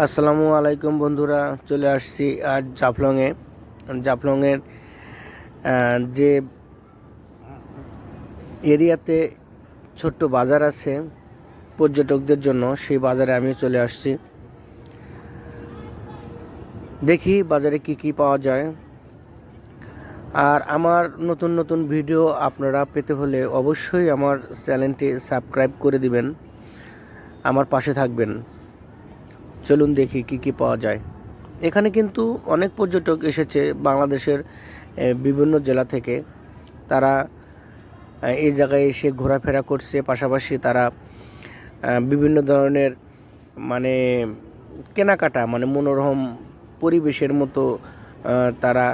আসসালামু আলাইকুম বন্ধুরা, চলে আসছি আজ জাফলংয়ে। জাফলংয়ের যে এরিয়াতে ছোট্ট বাজার আছে পর্যটকদের জন্য, সেই বাজারে আমি চলে আসছি। দেখি বাজারে কি কি পাওয়া যায়। আর আমার নতুন নতুন ভিডিও আপনারা পেতে হলে অবশ্যই আমার চ্যানেলটি সাবস্ক্রাইব করে দিবেন। আমার পাশে থাকবেন। চলুন দেখি কি কি পাওয়া যায়। এখানে কিন্তু অনেক পর্যটক এসেছে বাংলাদেশের বিভিন্ন জেলা থেকে। তারা এই জায়গায় এসে ঘোরাফেরা করছে। পাশাপাশি তারা বিভিন্ন ধরনের মানে কেনাকাটা মানে মনোরম পরিবেশের মতো তারা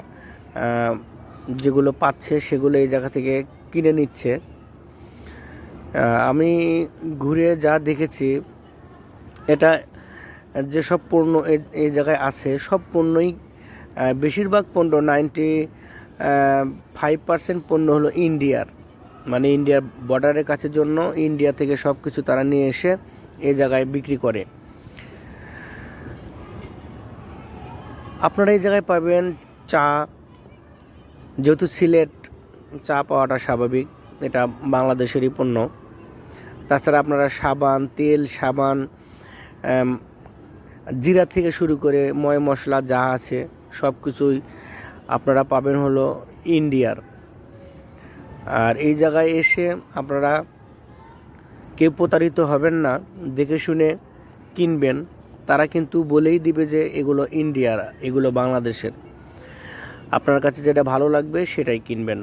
যেগুলো পাচ্ছে সেগুলো এই জায়গা থেকে কিনে নিচ্ছে। আমি ঘুরে যা দেখেছি, এটা যেসব পণ্য এই- জায়গায় আছে, সব পণ্যই বেশিরভাগ পণ্য নাইনটি ফাইভ পার্সেন্ট পণ্য হলো ইন্ডিয়ার। মানে ইন্ডিয়ার বর্ডারের কাছে জন্য ইন্ডিয়া থেকে সব কিছু তারা নিয়ে এসে এই জায়গায় বিক্রি করে। আপনারা এই জায়গায় পাবেন চা, যেহেতু সিলেট চা পাওয়াটা স্বাভাবিক, এটা বাংলাদেশেরই পণ্য। তাছাড়া আপনারা সাবান, তেল, সাবান জিরা থেকে শুরু করে ময় মশলা যা আছে, সব কিছুই আপনারা পাবেন হলো ইন্ডিয়ার। আর এই জায়গায় এসে আপনারা কেউ প্রতারিত হবেন না, দেখে শুনে কিনবেন। তারা কিন্তু বলেই দিবে যে এগুলো ইন্ডিয়ার, এগুলো বাংলাদেশের। আপনার কাছে যেটা ভালো লাগবে সেটাই কিনবেন।